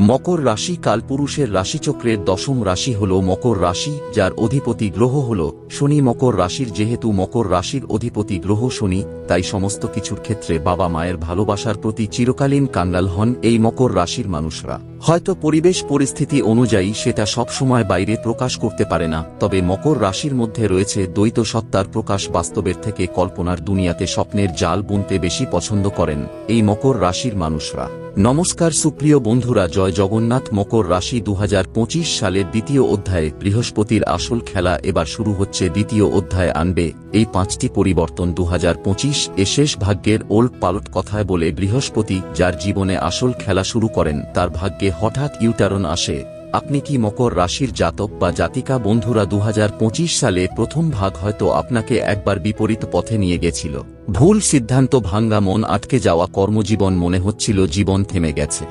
মকর রাশি কালপুরুষের রাশিচক্রের দশম রাশি হল মকর রাশি, যার অধিপতি গ্রহ হল শনি। মকর রাশির যেহেতু মকর রাশির অধিপতি গ্রহ শনি, তাই সমস্ত কিছুর ক্ষেত্রে বাবা মায়ের ভালোবাসার প্রতি চিরকালীন কাঙ্গাল হন এই মকর রাশির মানুষরা। হয়তো পরিবেশ পরিস্থিতি অনুযায়ী সেটা সবসময় বাইরে প্রকাশ করতে পারে না, তবে মকর রাশির মধ্যে রয়েছে দ্বৈত সত্তার প্রকাশ বাস্তবের থেকে কল্পনার দুনিয়াতে স্বপ্নের জাল বুনতে বেশি পছন্দ করেন এই মকর রাশির মানুষরা। নমস্কার সুপ্রিয় বন্ধুরা, জয় জগন্নাথ। মকর রাশি দু হাজার পঁচিশ সালের দ্বিতীয় অধ্যায়ে বৃহস্পতির আসল খেলা এবার শুরু হচ্ছে দ্বিতীয় অধ্যায় আনবে। এই পাঁচটি পরিবর্তন দু হাজার পঁচিশ এ শেষ ভাগ্যের ওল্ড পালট কথায় বলে বৃহস্পতি, যার জীবনে আসল খেলা শুরু করেন, তার ভাগ্যে হঠাৎ ইউটারন আসে, আপনি কি মকর রাশির জাতক বা জাতিকা বন্ধুরা দু হাজার পঁচিশ সালে প্রথম ভাগ হয়তো আপনাকে একবার বিপরীত পথে নিয়ে গেছিল। ভুল সিদ্ধান্ত ভাঙ্গা মন আটকে যাওয়া কর্মজীবন মনে হচ্ছিল জীবন থেমে গেছে।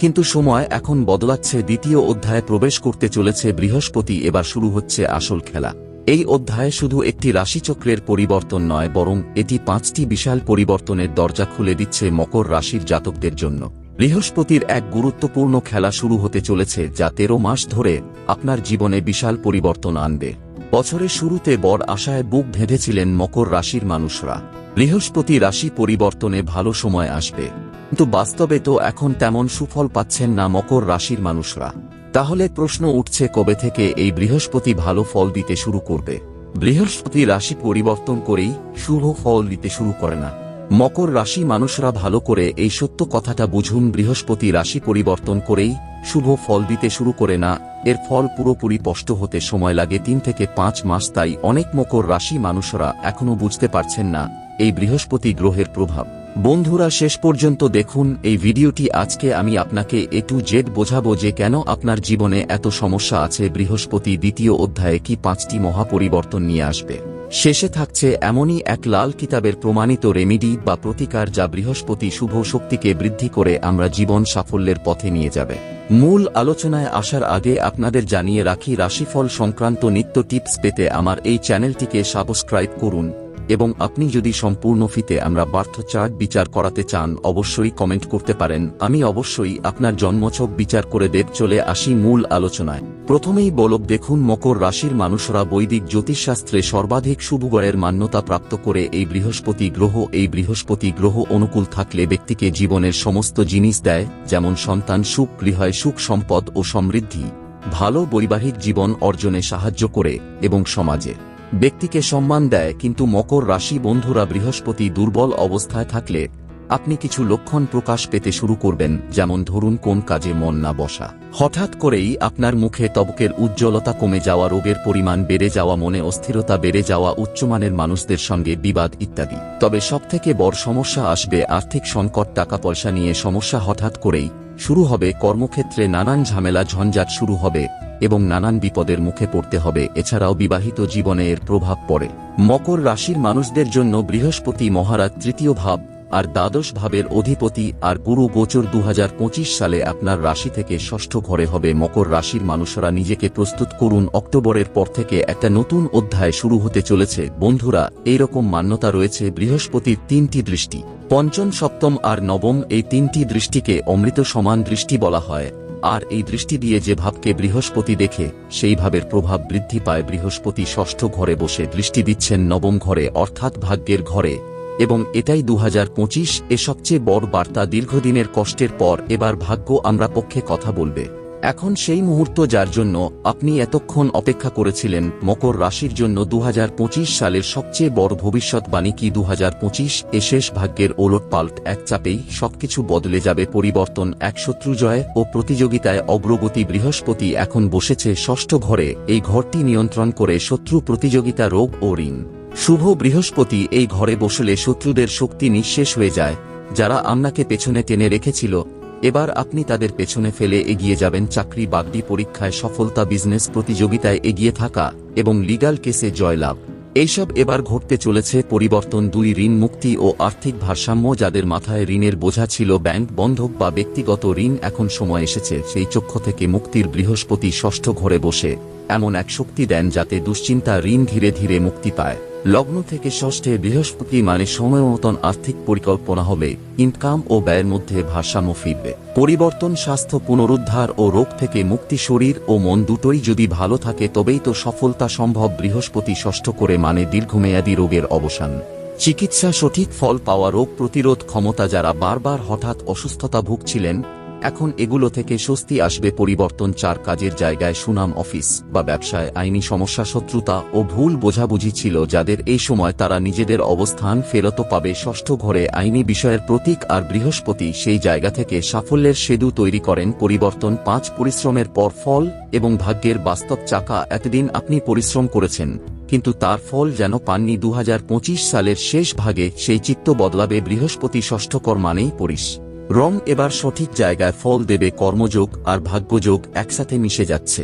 কিন্তু সময় এখন বদলাচ্ছে, দ্বিতীয় অধ্যায়ে প্রবেশ করতে চলেছে, বৃহস্পতি এবার শুরু হচ্ছে আসল খেলা। এই অধ্যায়ে শুধু একটি রাশিচক্রের পরিবর্তন নয়, বরং এটি পাঁচটি বিশাল পরিবর্তনের দরজা খুলে দিচ্ছে মকর রাশির জাতকদের জন্য। বৃহস্পতির এক গুরুত্বপূর্ণ খেলা শুরু হতে চলেছে যা তেরো মাস ধরে আপনার জীবনে বিশাল পরিবর্তন আনবে। বছরের শুরুতে বড় আশায় বুক ভেঁধেছিলেন মকর রাশির মানুষরা। বৃহস্পতি রাশি পরিবর্তনে ভালো সময় আসবে। কিন্তু বাস্তবে তো এখন তেমন সুফল পাচ্ছেন না মকর রাশির মানুষরা। তাহলে প্রশ্ন উঠছে কবে থেকে এই বৃহস্পতি ভালো ফল দিতে শুরু করবে? বৃহস্পতি রাশি পরিবর্তন করেই শুভ ফল দিতে শুরু করে না। মকর রাশি মানুষরা ভালো করে এই সত্য কথাটা বুঝুন, বৃহস্পতি রাশি পরিবর্তন করেই শুভ ফল দিতে শুরু করে না, এর ফল পুরোপুরি স্পষ্ট হতে সময় লাগে তিন থেকে পাঁচ মাস, তাই অনেক মকর রাশি মানুষরা এখনও বুঝতে পারছেন না এই বৃহস্পতি গ্রহের প্রভাব। বন্ধুরা, শেষ পর্যন্ত দেখুন, এই ভিডিওটি আজকে আমি আপনাকে এ টু জেড বোঝাবো যে কেন আপনার জীবনে এত সমস্যা আছে, বৃহস্পতি দ্বিতীয় অধ্যায়ে কি পাঁচটি মহাপরিবর্তন নিয়ে আসবে। শেষে থাকছে এমনই এক লাল কিতাবের প্রমাণিত রেমিডি বা প্রতিকার যা বৃহস্পতি শুভ শক্তিকে বৃদ্ধি করে আমরা জীবন সাফল্যের পথে নিয়ে যাবে। মূল আলোচনায় আসার আগে আপনাদের জানিয়ে রাখি রাশিফল সংক্রান্ত নিত্য টিপস পেতে আমার এই চ্যানেলটিকে সাবস্ক্রাইব করুন। এবং আপনি যদি সম্পূর্ণ ফিতে আমরা বার্থ চার্ট বিচার করাতে চান, অবশ্যই কমেন্ট করতে পারেন। আমি অবশ্যই আপনার জন্মছক বিচার করে দেব। চলে আসি মূল আলোচনায়। প্রথমেই বলব দেখুন, মকর রাশির মানুষরা বৈদিক জ্যোতিষশাস্ত্রে সর্বাধিক শুভগয়ের মান্যতা প্রাপ্ত করে এই বৃহস্পতি গ্রহ। এই বৃহস্পতি গ্রহ অনুকূল থাকলে ব্যক্তিকে জীবনের সমস্ত জিনিস দেয়, যেমন সন্তান, সুখ, গৃহয়, সুখ, সম্পদ ও সমৃদ্ধি। ভালো বৈবাহিক জীবন অর্জনে সাহায্য করে, এবং সমাজে ব্যক্তিকে সম্মান দেয় কিন্তু মকর রাশি বন্ধুরা বৃহস্পতি দুর্বল অবস্থায় থাকলে আপনি কিছু লক্ষণ প্রকাশ পেতে শুরু করবেন, যেমন ধরুন কোন কাজে মন না বসা। হঠাৎ করেই আপনার মুখে তবকের উজ্জ্বলতা কমে যাওয়া, রোগের পরিমাণ বেড়ে যাওয়া, মনে অস্থিরতা বেড়ে যাওয়া, উচ্চমানের মানুষদের সঙ্গে বিবাদ ইত্যাদি। তবে সবথেকে বড় সমস্যা আসবে আর্থিক সংকট টাকা পয়সা নিয়ে সমস্যা হঠাৎ করেই শুরু হবে। কর্মক্ষেত্রে নানান ঝামেলা, ঝঞ্ঝাট শুরু হবে। এবং নানান বিপদের মুখে পড়তে হবে, এছাড়াও বিবাহিত জীবনে এর প্রভাব পড়ে। মকর রাশির মানুষদের জন্য বৃহস্পতি মহারাজ তৃতীয় ভাব, আর দ্বাদশ ভাবের অধিপতি আর গুরু গোচর দু হাজার পঁচিশ সালে আপনার রাশি থেকে ষষ্ঠ ঘরে হবে। মকর রাশির মানুষরা নিজেকে প্রস্তুত করুন, অক্টোবরের পর থেকে একটা নতুন অধ্যায় শুরু হতে চলেছে। বন্ধুরা, এইরকম মান্যতা রয়েছে বৃহস্পতির তিনটি দৃষ্টি। পঞ্চম, সপ্তম আর নবম এই তিনটি দৃষ্টিকে অমৃত সমান দৃষ্টি বলা হয়। আর এই দৃষ্টি দিয়ে যে ভাবকে বৃহস্পতি দেখে, সেই ভাবের প্রভাব বৃদ্ধি পায় বৃহস্পতি ষষ্ঠ ঘরে বসে দৃষ্টি দিচ্ছেন নবম ঘরে, অর্থাৎ ভাগ্যের ঘরে। এবং এটাই দু হাজার পঁচিশ, এ সবচেয়ে বড় বার্তা দীর্ঘদিনের কষ্টের পর এবার ভাগ্য আমরা পক্ষে কথা বলবে। এখন সেই মুহূর্ত যার জন্য আপনি এতক্ষণ অপেক্ষা করেছিলেন মকর রাশির জন্য দুহাজার পঁচিশ সালের সবচেয়ে বড় ভবিষ্যৎবাণী কি? দু হাজার পঁচিশ এ শেষ ভাগ্যের ওলট পাল্ট এক চাপেই সবকিছু বদলে যাবে, পরিবর্তন, এক শত্রুজয় ও প্রতিযোগিতায় অগ্রগতি, বৃহস্পতি এখন বসেছে ষষ্ঠ ঘরে, এই ঘরটি নিয়ন্ত্রণ করে শত্রু প্রতিযোগিতা, রোগ ও ঋণ। শুভ বৃহস্পতি, এই ঘরে বসলে শত্রুদের শক্তি নিঃশেষ হয়ে যায়। যারা আপনাকে পেছনে টেনে রেখেছিল এবার আপনি তাদের পেছনে ফেলে এগিয়ে যাবেন চাকরি বাগদি পরীক্ষায় সফলতা বিজনেস প্রতিযোগিতায় এগিয়ে থাকা এবং লিগাল কেসে জয়লাভ। এইসব এবার ঘটতে চলেছে পরিবর্তন দুই ঋণ মুক্তি ও আর্থিক ভারসাম্য যাদের মাথায় ঋণের বোঝা ছিল ব্যাংক, বন্ধক বা ব্যক্তিগত ঋণ এখন সময় এসেছে সেই চক্ষ থেকে মুক্তির বৃহস্পতি ষষ্ঠ ঘরে বসে এমন এক শক্তি দেন যাতে দুশ্চিন্তা ঋণ ধীরে ধীরে মুক্তি পায়। লগ্ন থেকে ষষ্ঠে বৃহস্পতি মানে সময় মতন আর্থিক পরিকল্পনা হবে, ইনকাম ও ব্যয়ের মধ্যে ভারসাম্য ফিরবে। পরিবর্তন স্বাস্থ্য পুনরুদ্ধার ও রোগ থেকে মুক্তি শরীর ও মন দুটোই যদি ভালো থাকে, তবেই তো সফলতা সম্ভব বৃহস্পতি ষষ্ঠ করে মানে দীর্ঘমেয়াদী রোগের অবসান। চিকিৎসা সঠিক ফল পাওয়া রোগ প্রতিরোধ ক্ষমতা যারা বারবার হঠাৎ অসুস্থতা ভুগছিলেন এখন এগুলো থেকে স্বস্তি আসবে পরিবর্তন চার কাজের জায়গায় সুনাম অফিস বা ব্যবসায় আইনি সমস্যা শত্রুতা ও ভুল বোঝাবুঝি ছিল যাদের এই সময় তারা নিজেদের অবস্থান ফেরত পাবে। ষষ্ঠ ঘরে আইনি বিষয়ের প্রতীক আর বৃহস্পতি সেই জায়গা থেকে সাফল্যের সেদু তৈরি করেন। পরিবর্তন পাঁচ, পরিশ্রমের পর ফল এবং ভাগ্যের বাস্তব চাকা। এতদিন আপনি পরিশ্রম করেছেন, কিন্তু তার ফল যেন পাননি। দু হাজার পঁচিশ সালের শেষ ভাগে সেই চিত্ত বদলাবে বৃহস্পতি ষষ্ঠকর মানেই পরিস রং এবার সঠিক জায়গায় ফল দেবে কর্মযোগ আর ভাগ্যযোগ একসাথে মিশে যাচ্ছে।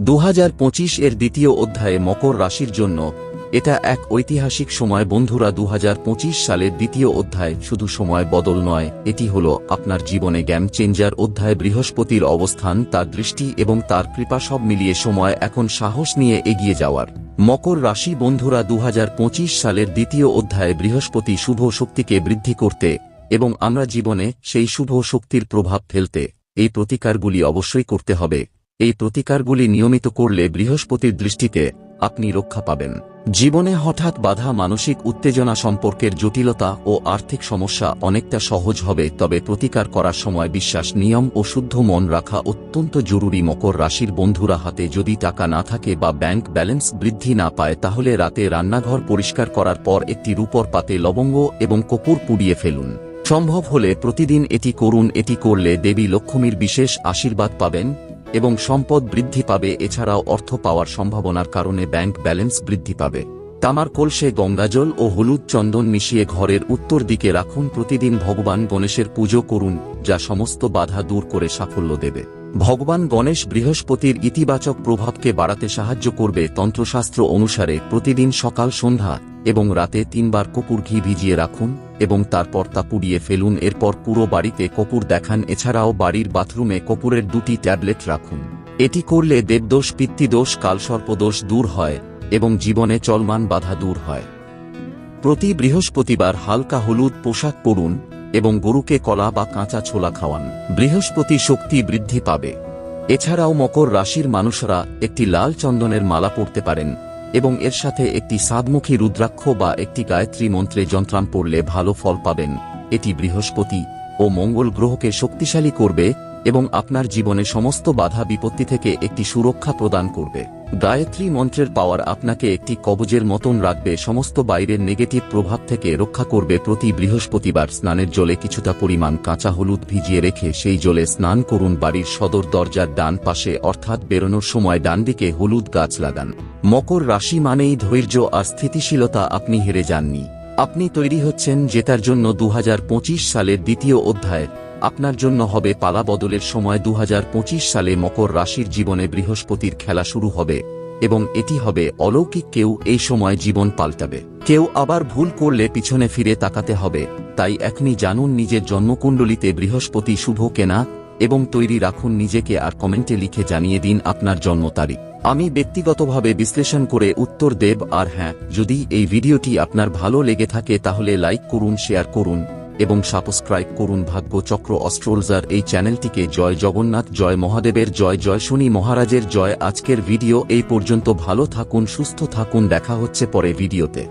দু হাজার পঁচিশ এর দ্বিতীয় অধ্যায়ে মকর রাশির জন্য এটা এক ঐতিহাসিক সময়। বন্ধুরা দু হাজার পঁচিশ সালের দ্বিতীয় অধ্যায় শুধু সময় বদল নয়, এটি হল আপনার জীবনে গেম চেঞ্জার অধ্যায়। বৃহস্পতির অবস্থান, তার দৃষ্টি এবং তার কৃপা সব মিলিয়ে সময়, এখন সাহস নিয়ে এগিয়ে যাওয়ার। মকর রাশি বন্ধুরা দু হাজার পঁচিশ সালের দ্বিতীয় অধ্যায়ে বৃহস্পতি শুভ শক্তিকে বৃদ্ধি করতে এবং আমরা জীবনে সেই শুভ শক্তির প্রভাব ফেলতে এই প্রতিকারগুলি অবশ্যই করতে হবে। এই প্রতিকারগুলি নিয়মিত করলে বৃহস্পতির দৃষ্টিতে আপনি রক্ষা পাবেন। জীবনে হঠাৎ বাধা মানসিক উত্তেজনা সম্পর্কের জটিলতা ও আর্থিক সমস্যা অনেকটা সহজ হবে, তবে প্রতিকার করার সময় বিশ্বাস, নিয়ম ও শুদ্ধ মন রাখা অত্যন্ত জরুরি। মকর রাশির বন্ধুরা হাতে যদি টাকা না থাকে বা ব্যাংক ব্যালেন্স বৃদ্ধি না পায়, তাহলে রাতে রান্নাঘর পরিষ্কার করার পর একটি রূপর পাতে লবঙ্গ এবং কপুর পুড়িয়ে ফেলুন। সম্ভব হলে প্রতিদিন এটি করুন, এটি করলে দেবী লক্ষ্মীর বিশেষ আশীর্বাদ পাবেন এবং সম্পদ বৃদ্ধি পাবে, এছাড়াও অর্থ পাওয়ার সম্ভাবনার কারণে ব্যাংক ব্যালেন্স বৃদ্ধি পাবে। তামার কলসে গঙ্গাজল ও হলুদ চন্দন মিশিয়ে ঘরের উত্তর দিকে রাখুন, প্রতিদিন ভগবান গণেশের পুজো করুন, যা সমস্ত বাধা দূর করে সাফল্য দেবে। ভগবান গণেশ বৃহস্পতির ইতিবাচক প্রভাবকে বাড়াতে সাহায্য করবে, তন্ত্রশাস্ত্র অনুসারে প্রতিদিন সকাল সন্ধ্যা এবং রাতে তিনবার কপুর ঘি ভিজিয়ে রাখুন। এবং তারপর তা পুড়িয়ে ফেলুন। এরপর পুরো বাড়িতে কপুর দেখান। এছাড়াও বাড়ির বাথরুমে কপুরের দুটি ট্যাবলেট রাখুন। এটি করলে দেবদোষ, পিতৃদোষ, কালসর্পদোষ দূর হয় এবং জীবনে চলমান বাধা দূর হয়। প্রতি বৃহস্পতিবার হালকা হলুদ পোশাক পরুন এবং গরুকে কলা বা কাঁচা ছোলা খাওয়ান। বৃহস্পতি শক্তি বৃদ্ধি পাবে। এছাড়াও মকর রাশির মানুষরা একটি লাল চন্দনের মালা পরতে পারেন। এবং এর সাথে একটি সাদমুখী রুদ্রাক্ষ বা একটি গায়ত্রী মন্ত্রে যন্ত্রাম পড়লে ভালো ফল পাবেন। এটি বৃহস্পতি ও মঙ্গল গ্রহকে শক্তিশালী করবে এবং আপনার জীবনে সমস্ত বাধা বিপত্তি থেকে একটি সুরক্ষা প্রদান করবে। গায়ত্রী মন্ত্রের পাওয়ার আপনাকে একটি কবজের মতন রাখবে, সমস্ত বাইরের নেগেটিভ প্রভাব থেকে রক্ষা করবে। প্রতি বৃহস্পতিবার স্নানের জলে কিছুটা পরিমাণ কাঁচা হলুদ ভিজিয়ে রেখে সেই জলে স্নান করুন। বাড়ির সদর দরজার ডান পাশে অর্থাৎ বেরোনোর সময় ডান দিকে হলুদ গাছ লাগান। মকর রাশি মানেই ধৈর্য আর স্থিতিশীলতা, আপনি হেরে যাননি। আপনি তৈরি হচ্ছেন জেতার জন্য দু হাজার পঁচিশ সালের দ্বিতীয় অধ্যায়। আপনার জন্য হবে পালা বদলের সময় দু হাজার পঁচিশ সালে মকর রাশির জীবনে বৃহস্পতির খেলা শুরু হবে, এবং এটি হবে অলৌকিক কেউ এই সময় জীবন পাল্টাবে। কেউ আবার ভুল করলে পিছনে ফিরে তাকাতে হবে, তাই এখনই জানুন নিজের জন্মকুণ্ডলিতে বৃহস্পতি শুভ কেনা, এবং তৈরি রাখুন নিজেকে আর কমেন্টে লিখে জানিয়ে দিন আপনার জন্ম তারিখ। আমি ব্যক্তিগতভাবে বিশ্লেষণ করে উত্তর দেব, আর হ্যাঁ যদি এই ভিডিওটি আপনার ভালো লেগে থাকে তাহলে লাইক করুন, শেয়ার করুন। এবং সাবস্ক্রাইব করুন ভাগ্য চক্র অস্ট্রোলজার এই চ্যানেলটিকে। জয় জগন্নাথ, জয় মহাদেবের, জয় জয় শনি মহারাজের, জয় আজকের ভিডিও এই পর্যন্ত। ভালো থাকুন, সুস্থ থাকুন, দেখা হচ্ছে পরে ভিডিওতে।